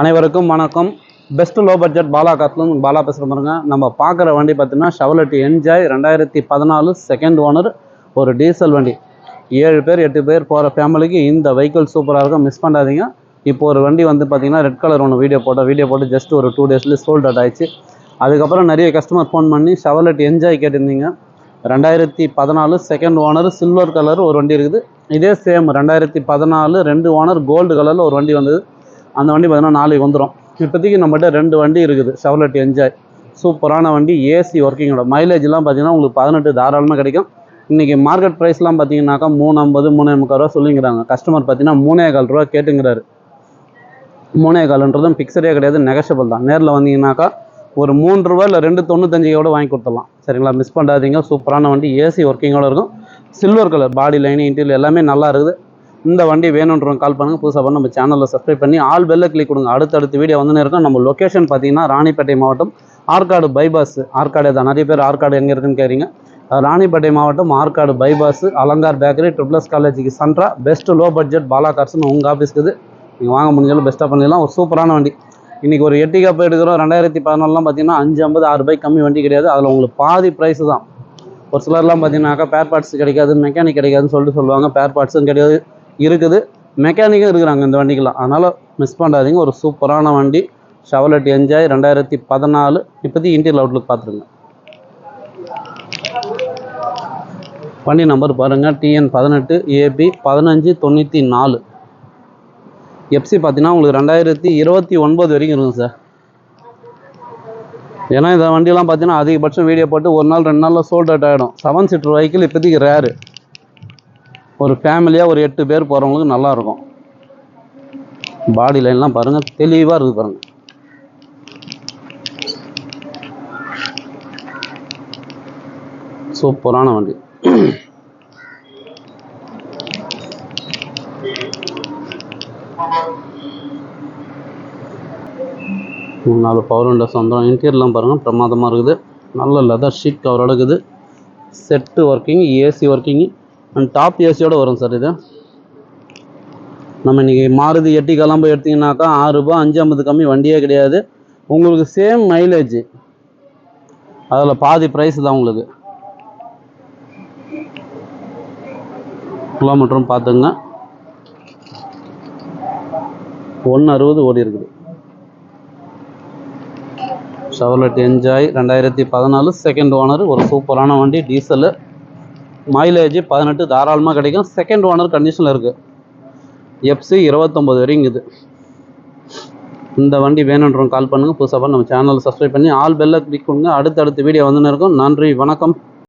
அனைவருக்கும் வணக்கம். Best low budget Bala காத்துலும் பாலா பேசுகிற பாருங்க. நம்ம பார்க்குற வண்டி பார்த்தீங்கன்னா ஷவலட் என்ஜாய் ரெண்டாயிரத்தி பதினாலு செகண்ட் ஓனர் ஒரு டீசல் வண்டி. ஏழு பேர் எட்டு பேர் போகிற ஃபேமிலிக்கு இந்த வெஹிக்கிள் சூப்பராக இருக்கும். மிஸ் பண்ணாதீங்க. இப்போ ஒரு வண்டி வந்து பார்த்தீங்கன்னா ரெட் கலர் ஒன்று வீடியோ போட்டோம் வீடியோ போட்டு ஜஸ்ட் ஒரு டூ டேஸ்லேயே சோல்ட் அவுட் ஆயிடுச்சு. அதுக்கப்புறம் நிறைய கஸ்டமர் ஃபோன் பண்ணி ஷவலட் என்ஜாய் கேட்டிருந்தீங்க. ரெண்டாயிரத்தி பதினாலு செகண்ட் ஓனர் சில்வர் கலர் ஒரு வண்டி இருக்குது. இதே சேம் ரெண்டாயிரத்தி பதினாலு ரெண்டு ஓனர் கோல்டு கலரில் ஒரு வண்டி வந்தது. அந்த வண்டி பார்த்தீங்கன்னா நாளைக்கு வந்துடும் இப்போதைக்கு நம்மகிட்ட ரெண்டு வண்டி இருக்குது. செவலட் என்ஜாய் சூப்பரான வண்டி ஏசி ஒர்க்கிங்கோட மைலேஜ்லாம் பார்த்தீங்கன்னா உங்களுக்கு பதினெட்டு தாராளமாக கிடைக்கும். இன்றைக்கி மார்க்கெட் ப்ரைஸ்லாம் பார்த்தீங்கன்னாக்கா மூணு ஐம்பது மூணே முக்கால் ரூபா சொல்லிங்கிறாங்க. கஸ்டமர் பார்த்தீங்கன்னா மூணே கால் ரூபா கேட்டுங்கிறாரு. மூணே கால்ன்றதும் பிக்சரே கிடையாது நெகஷபிள் தான். நேரில் வந்தீங்கன்னாக்கா ஒரு மூணு ரூபா இல்லை ரெண்டு தொண்ணூத்தஞ்சோட வாங்கி கொடுத்துடலாம். சரிங்களா? மிஸ் பண்ணாதீங்க. சூப்பரான வண்டி ஏசி ஒர்க்கிங்கோட இருக்கும். Silver colour body line interior எல்லாமே நல்லா இருக்குது. இந்த வண்டி வேணுன்றவங்க கால் பண்ணுங்கள் புதுசாக பண்ண நம்ம சேனலில் சப்ஸ்கிரைப் பண்ணி ஆல் பெல்ல கிளிக் கொடுங்க. அடுத்தடுத்து வீடியோ வந்துன்னு இருக்கும். நம்ம லொக்கேஷன் பார்த்தீங்கன்னா ராணிப்பேட்டை மாவட்டம் ஆற்காடு பைபாஸ் ஆற்காடு தான். நிறைய பேர் ஆற்காடு எங்கே இருக்குன்னு கேட்குறீங்க ராணிப்பேட்டை மாவட்டம் Arcot bypass Alankar bakery triple S காலேஜுக்கு சென்ட்ரா. பெஸ்ட்டு லோ பட்ஜெட் பாலா கார்ஸ்னு உங்கள் ஆஃபீஸ்க்கு நீங்கள் வாங்க முடிஞ்சாலும் பெஸ்ட்டாக பண்ணிடலாம். ஒரு சூப்பரான வண்டி. இன்றைக்கி ஒரு எட்டி கப் எடுக்கிறோம் ரெண்டாயிரத்தி பதினாலாம் பார்த்தீங்கன்னா அஞ்சு ஐம்பது ஆறு பைக் கம்மி வண்டி கிடையாது. அதில் உங்களுக்கு பாதி ப்ரைஸ் தான். ஒரு சிலர்லாம் பார்த்தீங்கன்னாக்கா பேர் பார்ட்ஸ் கிடைக்காது மெக்கானிக் கிடைக்காதுன்னு சொல்லிட்டு சொல்லுவாங்க. பேர் பார்ட்ஸும் கிடையாது. இருக்குது. மெக்கானிக்கும் இருக்கிறாங்க இந்த வண்டிக்கெலாம் அதனால் மிஸ் பண்ணாதீங்க. ஒரு சூப்பரான வண்டி. ஷவலட் என்ஜாய் ரெண்டாயிரத்தி பதினாலு. இப்போதைக்கு இன்டீரியல் அவுட்லுக் பார்த்துருங்க. வண்டி நம்பர் பாருங்கள் டிஎன் பதினெட்டு ஏபி பதினஞ்சு தொண்ணூற்றி நாலு. எஃப்சி பார்த்தீங்கன்னா உங்களுக்கு ரெண்டாயிரத்தி இருபத்தி ஒன்பது வரைக்கும் இருக்கும் சார். ஏன்னா இந்த வண்டியெலாம் பார்த்தீங்கன்னா அதிகபட்சம் வீடியோ போட்டு ஒரு நாள் ரெண்டு நாளில் சோல்ட் அவுட் ஆகிடும் செவன் சீட்டர் வெஹிக்கிள் இப்போதைக்கு ரேரு ஒரு ஃபேமிலியாக ஒரு எட்டு பேர் போகிறவங்களுக்கு நல்லாயிருக்கும். பாடி லைன்லாம் பாருங்கள் தெளிவாக இருக்குது பாருங்கள் சூப்பரான வண்டி. மூணு நாலு பவர் சொந்தம் வந்துடும் இன்டீரியர்லாம் பாருங்கள் பிரமாதமாக இருக்குது. நல்ல லெதர் ஷீட் கவர் இருக்குது. Set working AC working and top ஏசியோட வரும் சார் இது. நம்ம இன்றைக்கி மாருதி எட்டி கிளம்பு எடுத்தீங்கன்னாக்கா ஆறு ரூபாய் அஞ்சு ஐம்பது கம்மி வண்டியே கிடையாது. உங்களுக்கு சேம் மைலேஜ் அதில் பாதி ப்ரைஸ் தான் உங்களுக்கு. கிலோமீட்டரும் பார்த்துங்க. ஒன்று அறுபது ஓடி இருக்குது. ஷவர்லெட் என்ஜாய் ரெண்டாயிரத்தி பதினாலு செகண்ட் ஓனர் ஒரு சூப்பரான வண்டி டீசலு மைலேஜ் பதினெட்டு தாராளமாக கிடைக்கும். செகண்ட் ஓனர் கண்டிஷனில் இருக்குது எஃப்சி இருபத்தொம்பது வரைக்கும் இது இந்த வண்டி வேணுன்றவங்க கால் பண்ணுங்கள் புதுசாக நம்ம சேனலை சப்ஸ்கிரைப் பண்ணி ஆல் பெல்ல கிளிக் பண்ணுங்கள் அடுத்தடுத்த வீடியோ வந்துன்னு இருக்கும். நன்றி வணக்கம்.